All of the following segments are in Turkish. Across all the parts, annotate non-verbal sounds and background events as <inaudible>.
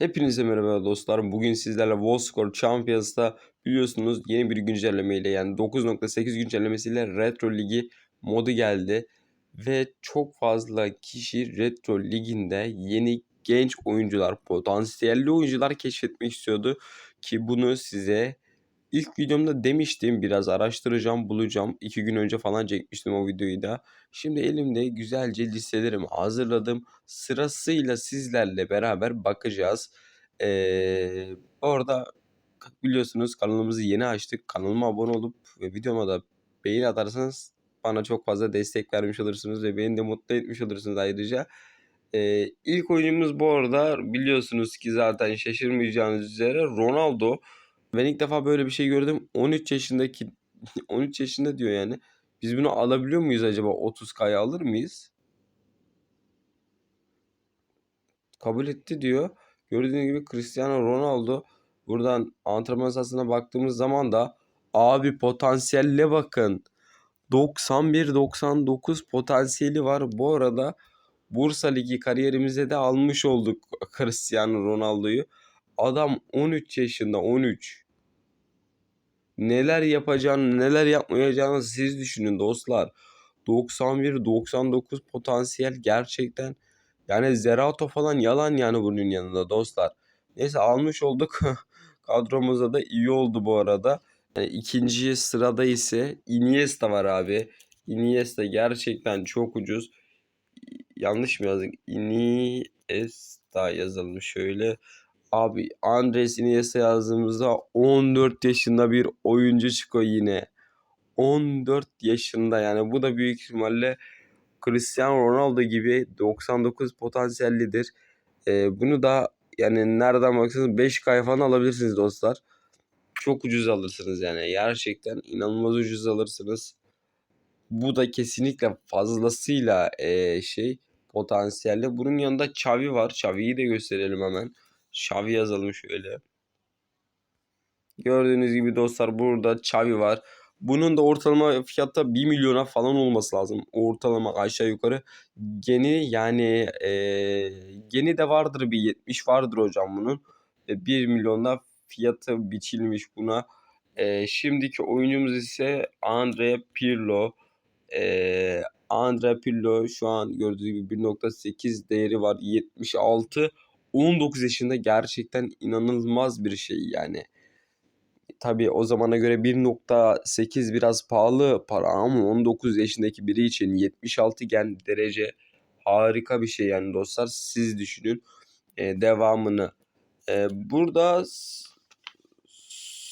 Hepinize merhaba dostlar. Bugün sizlerle WoScore Champions'ta biliyorsunuz yeni bir güncellemeyle yani 9.8 güncellemesiyle Retro Ligi modu geldi. Ve çok fazla kişi Retro Ligi'nde yeni genç oyuncular, potansiyelli oyuncular keşfetmek istiyordu. Ki bunu size ilk videomda demiştim biraz araştıracağım bulacağım. İki gün önce falan çekmiştim o videoyu da. Şimdi elimde güzelce listelerimi hazırladım. Sırasıyla sizlerle beraber bakacağız. Ee, orada biliyorsunuz kanalımızı yeni açtık. Kanalıma abone olup ve videoma da beğeni atarsanız bana çok fazla destek vermiş olursunuz ve beni de mutlu etmiş olursunuz ayrıca. Ee, ilk oyuncumuz bu arada biliyorsunuz ki zaten şaşırmayacağınız üzere Ronaldo. Ben ilk defa böyle bir şey gördüm. 13 yaşındaki <laughs> 13 yaşında diyor yani. Biz bunu alabiliyor muyuz acaba? 30K'ya alır mıyız? Kabul etti diyor. Gördüğünüz gibi Cristiano Ronaldo buradan antrenman sahasına baktığımız zaman da abi potansiyelle bakın. 91-99 potansiyeli var. Bu arada Bursa Ligi kariyerimize de almış olduk <laughs> Cristiano Ronaldo'yu. Adam 13 yaşında 13. Neler yapacağını neler yapmayacağını siz düşünün dostlar. 91-99 potansiyel gerçekten yani Zerato falan yalan yani bunun yanında dostlar. Neyse almış olduk. <laughs> Kadromuzda da iyi oldu bu arada. Yani ikinci sırada ise Iniesta var abi. Iniesta gerçekten çok ucuz. Yanlış mı yazdık? Iniesta yazılmış şöyle. Abi Andres Iniesta yazdığımızda 14 yaşında bir oyuncu çıkıyor yine. 14 yaşında yani bu da büyük ihtimalle Cristiano Ronaldo gibi 99 potansiyellidir. Ee, bunu da yani nereden baksanız 5K falan alabilirsiniz dostlar. Çok ucuz alırsınız yani. Gerçekten inanılmaz ucuz alırsınız. Bu da kesinlikle fazlasıyla e, şey potansiyelli. Bunun yanında Xavi var. Xavi'yi de gösterelim hemen. Xavi yazalım şöyle. Gördüğünüz gibi dostlar burada Xavi var. Bunun da ortalama fiyatı 1 milyona falan olması lazım. Ortalama aşağı yukarı. Geni yani e, geni de vardır bir 70 vardır hocam bunun. E, 1 milyonda fiyatı biçilmiş buna. E, şimdiki oyuncumuz ise Andre Pirlo. E, Andre Pirlo şu an gördüğünüz gibi 1.8 değeri var. 76 19 yaşında gerçekten inanılmaz bir şey yani. Tabi o zamana göre 1.8 biraz pahalı para ama 19 yaşındaki biri için 76 gen derece harika bir şey yani dostlar siz düşünün ee, devamını. Ee, burada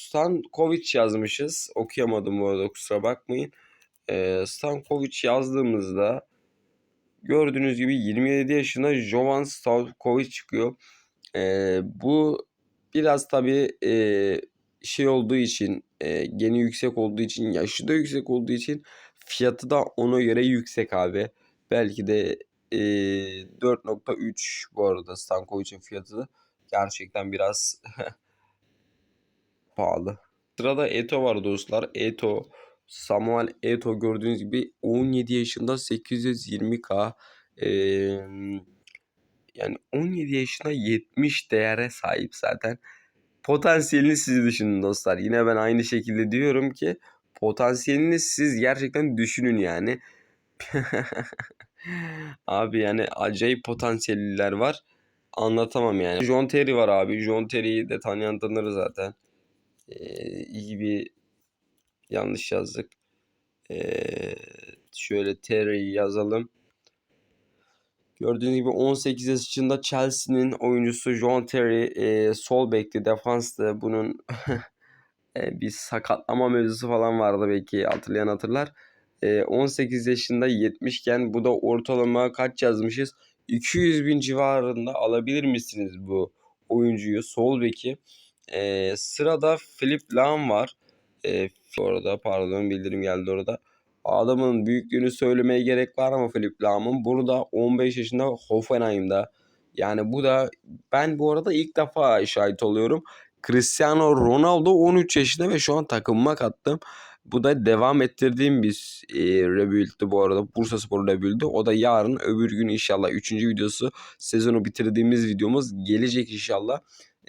Stankovic yazmışız okuyamadım bu arada kusura bakmayın. Ee, Stankovic yazdığımızda gördüğünüz gibi 27 yaşında Jovan Stankovic çıkıyor. Ee, bu biraz tabi e, şey olduğu için e, geni yüksek olduğu için yaşı da yüksek olduğu için fiyatı da ona göre yüksek abi. Belki de e, 4.3 bu arada Stankovic'in fiyatı gerçekten biraz <laughs> pahalı. Sırada Eto var dostlar. Eto Samuel Eto gördüğünüz gibi 17 yaşında 820k ee, yani 17 yaşında 70 değere sahip zaten potansiyelini siz düşünün dostlar. Yine ben aynı şekilde diyorum ki potansiyelini siz gerçekten düşünün yani. <laughs> abi yani acayip potansiyelliler var. Anlatamam yani. John Terry var abi. John Terry'yi de tanıyan tanır zaten. Ee, iyi bir yanlış yazdık. Ee, şöyle Terry'yi yazalım. Gördüğünüz gibi 18 yaşında Chelsea'nin oyuncusu John Terry e, sol bekti, defanstı. Bunun <laughs> e, bir sakatlama mevzusu falan vardı belki hatırlayan hatırlar. E, 18 yaşında 70 iken bu da ortalama kaç yazmışız? 200 bin civarında alabilir misiniz bu oyuncuyu sol beki? E, sırada Philip Lahm var. E, orada pardon bildirim geldi orada. Adamın büyüklüğünü söylemeye gerek var ama Philip Lahm'ın. Burada 15 yaşında Hoffenheim'da. Yani bu da ben bu arada ilk defa şahit oluyorum. Cristiano Ronaldo 13 yaşında ve şu an takımıma kattım. Bu da devam ettirdiğim bir e, rebuild'ti bu arada. Bursa Spor rebuild'i. O da yarın öbür gün inşallah 3. videosu sezonu bitirdiğimiz videomuz gelecek inşallah.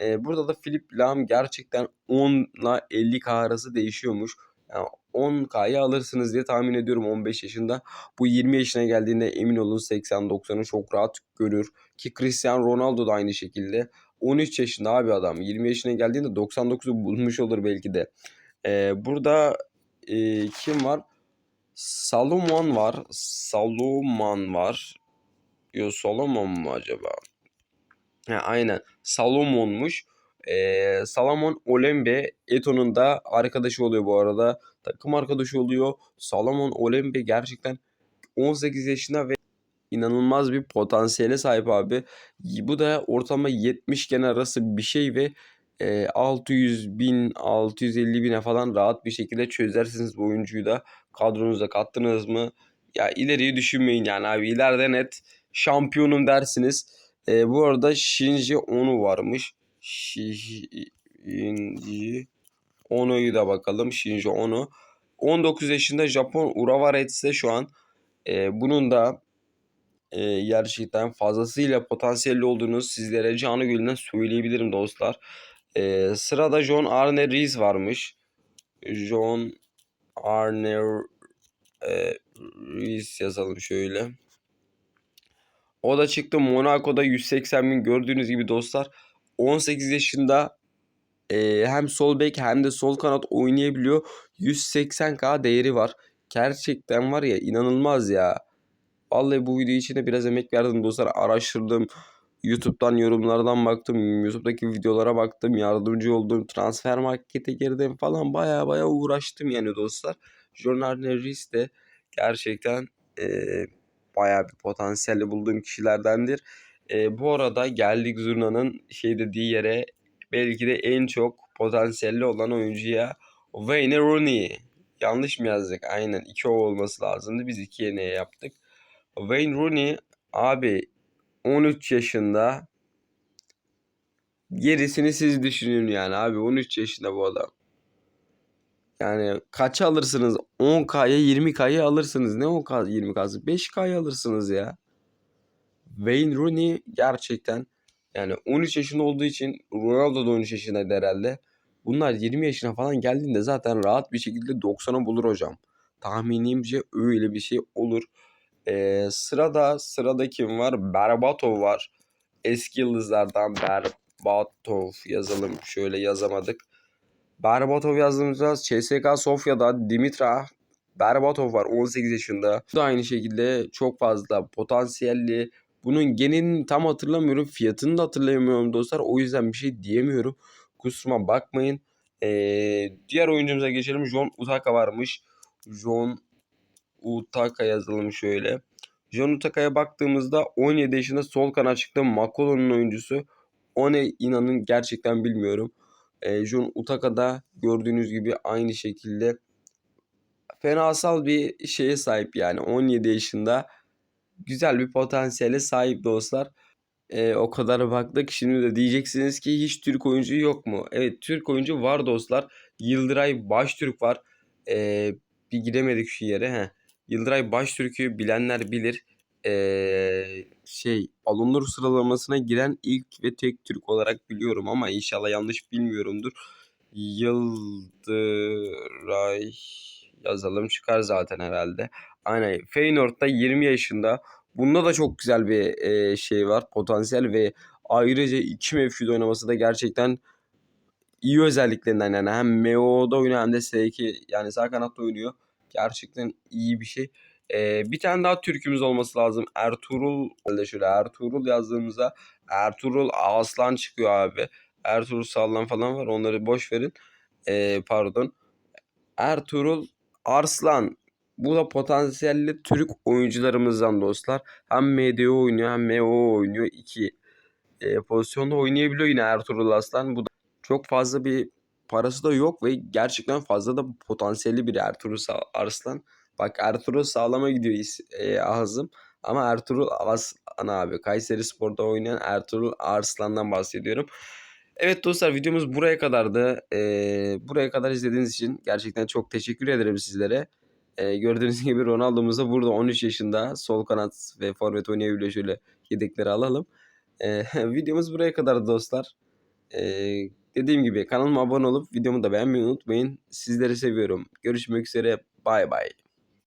E, burada da Philip Lahm gerçekten 10 ile 50k arası değişiyormuş. Yani 10k'yı alırsınız diye tahmin ediyorum 15 yaşında. Bu 20 yaşına geldiğinde emin olun 80-90'ı çok rahat görür. Ki Cristiano Ronaldo da aynı şekilde. 13 yaşında abi adam. 20 yaşına geldiğinde 99'u bulmuş olur belki de. Ee, burada e, kim var? Salomon var. Salomon var. Yo Solomon mu acaba? Ha, aynen. Salomon'muş. Ee, Salomon Olembe Eto'nun da arkadaşı oluyor bu arada. Takım arkadaşı oluyor. Salomon Olembe gerçekten 18 yaşında ve inanılmaz bir potansiyele sahip abi. Bu da ortalama 70 gen arası bir şey ve e, 600 bin 650 bine falan rahat bir şekilde çözersiniz bu oyuncuyu da kadronuza kattınız mı? Ya ileriyi düşünmeyin yani abi ileride net şampiyonum dersiniz. E, bu arada Shinji Onu varmış. Shinji Ono'yu da bakalım. Shinji Ono. 19 yaşında Japon Urawa Reds'te şu an. E, bunun da e, gerçekten fazlasıyla potansiyelli olduğunu sizlere canı gönülden söyleyebilirim dostlar. E, sırada John Arne Rees varmış. John Arne e, Rees yazalım şöyle. O da çıktı Monaco'da 180 bin gördüğünüz gibi dostlar. 18 yaşında e, hem sol bek hem de sol kanat oynayabiliyor. 180k değeri var. Gerçekten var ya inanılmaz ya. Vallahi bu video için de biraz emek verdim dostlar. Araştırdım. YouTube'dan yorumlardan baktım. YouTube'daki videolara baktım. Yardımcı oldum. Transfer markete girdim falan. Baya baya uğraştım yani dostlar. Jornal Neris de gerçekten e, baya bir potansiyelli bulduğum kişilerdendir. E, bu arada geldik Zurna'nın şey dediği yere belki de en çok potansiyelli olan oyuncuya Wayne Rooney. Yanlış mı yazdık? Aynen 2 o olması lazımdı. Biz 2 yeneye yaptık. Wayne Rooney abi 13 yaşında gerisini siz düşünün yani abi 13 yaşında bu adam. Yani kaça alırsınız? 10K'ya 20K'ya alırsınız. Ne 10K 20K'sı? 5K'ya alırsınız ya. Wayne Rooney gerçekten yani 13 yaşında olduğu için Ronaldo da 13 yaşındaydı herhalde. Bunlar 20 yaşına falan geldiğinde zaten rahat bir şekilde 90'a bulur hocam. Tahminimce öyle bir şey olur. Ee, sırada sırada kim var? Berbatov var. Eski yıldızlardan Berbatov yazalım. Şöyle yazamadık. Berbatov yazdığımızda CSK Sofya'da Dimitra Berbatov var 18 yaşında. Bu da aynı şekilde çok fazla potansiyelli. Bunun genini tam hatırlamıyorum. Fiyatını da hatırlayamıyorum dostlar. O yüzden bir şey diyemiyorum. Kusuruma bakmayın. Ee, diğer oyuncumuza geçelim. John Utaka varmış. John Utaka yazalım şöyle. John Utaka'ya baktığımızda 17 yaşında sol kanat çıktı. Makolo'nun oyuncusu. O ne inanın gerçekten bilmiyorum. E, John Utaka da gördüğünüz gibi aynı şekilde fenasal bir şeye sahip yani 17 yaşında güzel bir potansiyele sahip dostlar. E, o kadar baktık. Şimdi de diyeceksiniz ki hiç Türk oyuncu yok mu? Evet Türk oyuncu var dostlar. Yıldıray Baştürk var. E, bir gidemedik şu yere. Heh. Yıldıray Baştürk'ü bilenler bilir. Ee, şey alınır sıralamasına giren ilk ve tek Türk olarak biliyorum ama inşallah yanlış bilmiyorumdur. Yıldıray yazalım çıkar zaten herhalde. Aynen Feyenoord'da 20 yaşında. Bunda da çok güzel bir e, şey var potansiyel ve ayrıca iki mevkide oynaması da gerçekten iyi özelliklerinden yani hem MO'da oynuyor hem de S2 yani sağ kanatta oynuyor. Gerçekten iyi bir şey. Ee, bir tane daha Türk'ümüz olması lazım. Ertuğrul şöyle Ertuğrul yazdığımızda Ertuğrul Aslan çıkıyor abi. Ertuğrul Sallan falan var. Onları boş verin. Ee, pardon. Ertuğrul Arslan. Bu da potansiyelli Türk oyuncularımızdan dostlar. Hem MDO oynuyor hem MO oynuyor. İki e, pozisyonda oynayabiliyor yine Ertuğrul Aslan. Bu da çok fazla bir parası da yok ve gerçekten fazla da potansiyelli bir Ertuğrul Arslan. Bak Ertuğrul sağlama gidiyor e, ağzım. Ama Ertuğrul Arslan abi. Kayseri Spor'da oynayan Ertuğrul Arslan'dan bahsediyorum. Evet dostlar videomuz buraya kadardı. Ee, buraya kadar izlediğiniz için gerçekten çok teşekkür ederim sizlere. Ee, gördüğünüz <laughs> gibi Ronaldo'muz da burada 13 yaşında sol kanat ve forvet oynayabiliyor. Şöyle yedekleri alalım. Ee, <laughs> videomuz buraya kadardı dostlar. Ee, dediğim gibi kanalıma abone olup videomu da beğenmeyi unutmayın. Sizleri seviyorum. Görüşmek üzere. Bay bay.